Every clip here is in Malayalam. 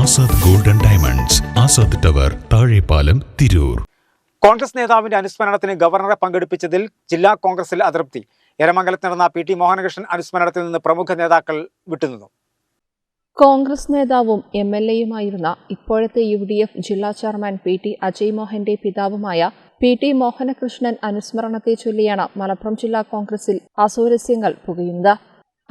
Azad golden diamonds Azad tower Thazhepalam Tirur. Congress നേതാവിന്റെ അനുസ്മരണത്തിന് ഗവർണറെ പങ്കെടുപ്പിച്ചതിൽ ജില്ലാ കോൺഗ്രസിൽ അതൃപ്തി. എരമംഗലത്ത് നടന്ന പി ടി മോഹനകൃഷ്ണൻ അനുസ്മരണത്തിൽ നിന്ന് പ്രമുഖ നേതാക്കൾ വിട്ടുനിന്നു. കോൺഗ്രസ് നേതാവും എം എൽ എയുമായിരുന്ന ഇപ്പോഴത്തെ യു ഡി എഫ് ജില്ലാ ചെയർമാൻ പി ടി അജയ് മോഹന്റെ പിതാവുമായ പി ടി മോഹനകൃഷ്ണൻ അനുസ്മരണത്തെ ചൊല്ലിയാണ് മലപ്പുറം ജില്ലാ കോൺഗ്രസിൽ അസൗരസ്യങ്ങൾ പുകയുന്നത്.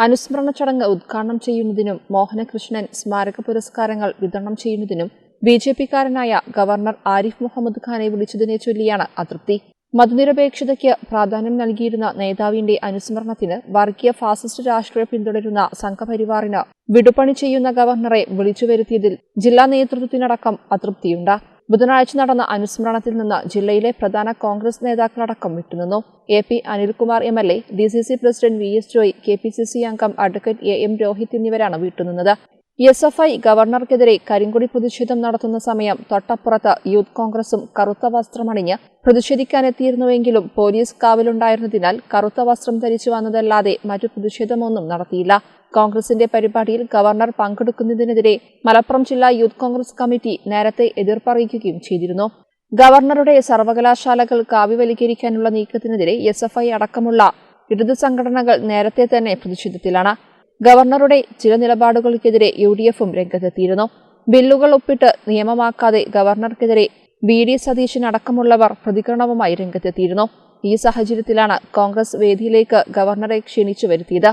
അനുസ്മരണ ചടങ്ങ് ഉദ്ഘാടനം ചെയ്യുന്നതിനും മോഹനകൃഷ്ണൻ സ്മാരക പുരസ്കാരങ്ങൾ വിതരണം ചെയ്യുന്നതിനും ബി ജെ പിക്കാരനായ ഗവർണർ ആരിഫ് മുഹമ്മദ് ഖാനെ വിളിച്ചതിനെ ചൊല്ലിയാണ് അതൃപ്തി. മതനിരപേക്ഷതയ്ക്ക് പ്രാധാന്യം നൽകിയിരുന്ന നേതാവിന്റെ അനുസ്മരണത്തിന് വർഗീയ ഫാസിസ്റ്റ് രാഷ്ട്രീയം പിന്തുടരുന്ന സംഘപരിവാറിന് വിടുപണി ചെയ്യുന്ന ഗവർണറെ വിളിച്ചു വരുത്തിയതിൽ ജില്ലാ നേതൃത്വത്തിനടക്കം അതൃപ്തിയുണ്ട്. ബുധനാഴ്ച നടന്ന അനുസ്മരണത്തിൽ നിന്ന് ജില്ലയിലെ പ്രധാന കോൺഗ്രസ് നേതാക്കളടക്കം വിട്ടുനിന്നു. A P Anilkumar M L A D C C president V S Joy K P C C അംഗം അഡ്വക്കേറ്റ് എ എം രോഹിത് എന്നിവരാണ് വിട്ടുനിന്നത്. എസ് എഫ് ഐ ഗവർണർക്കെതിരെ കരിങ്കൊടി പ്രതിഷേധം നടത്തുന്ന സമയം തൊട്ടപ്പുറത്ത് യൂത്ത് കോൺഗ്രസും കറുത്ത വസ്ത്രമണിഞ്ഞ് പ്രതിഷേധിക്കാനെത്തിയിരുന്നുവെങ്കിലും പോലീസ് കാവലുണ്ടായിരുന്നതിനാൽ കറുത്ത വസ്ത്രം ധരിച്ചു വന്നതല്ലാതെ മറ്റു പ്രതിഷേധമൊന്നും നടത്തിയില്ല. കോൺഗ്രസിന്റെ പരിപാടിയിൽ ഗവർണർ പങ്കെടുക്കുന്നതിനെതിരെ മലപ്പുറം ജില്ലാ യൂത്ത് കോൺഗ്രസ് കമ്മിറ്റി നേരത്തെ എതിർപ്പറിയിക്കുകയും ചെയ്തിരുന്നു. ഗവർണറുടെ സർവകലാശാലകൾ കാവ്യവൽക്കരിക്കാനുള്ള നീക്കത്തിനെതിരെ എസ് എഫ് ഐ അടക്കമുള്ള ഇടതു സംഘടനകൾ നേരത്തെ തന്നെ പ്രതിഷേധത്തിലാണ്. ഗവർണറുടെ ചില നിലപാടുകൾക്കെതിരെ യു ഡി എഫും രംഗത്തെത്തിയിരുന്നു. ബില്ലുകൾ ഒപ്പിട്ട് നിയമമാക്കാതെ ഗവർണർക്കെതിരെ വി ഡി സതീശൻ അടക്കമുള്ളവർ പ്രതികരണവുമായി രംഗത്തെത്തിയിരുന്നു. ഈ സാഹചര്യത്തിലാണ് കോൺഗ്രസ് വേദിയിലേക്ക് ഗവർണറെ ക്ഷണിച്ചു വരുത്തിയത്.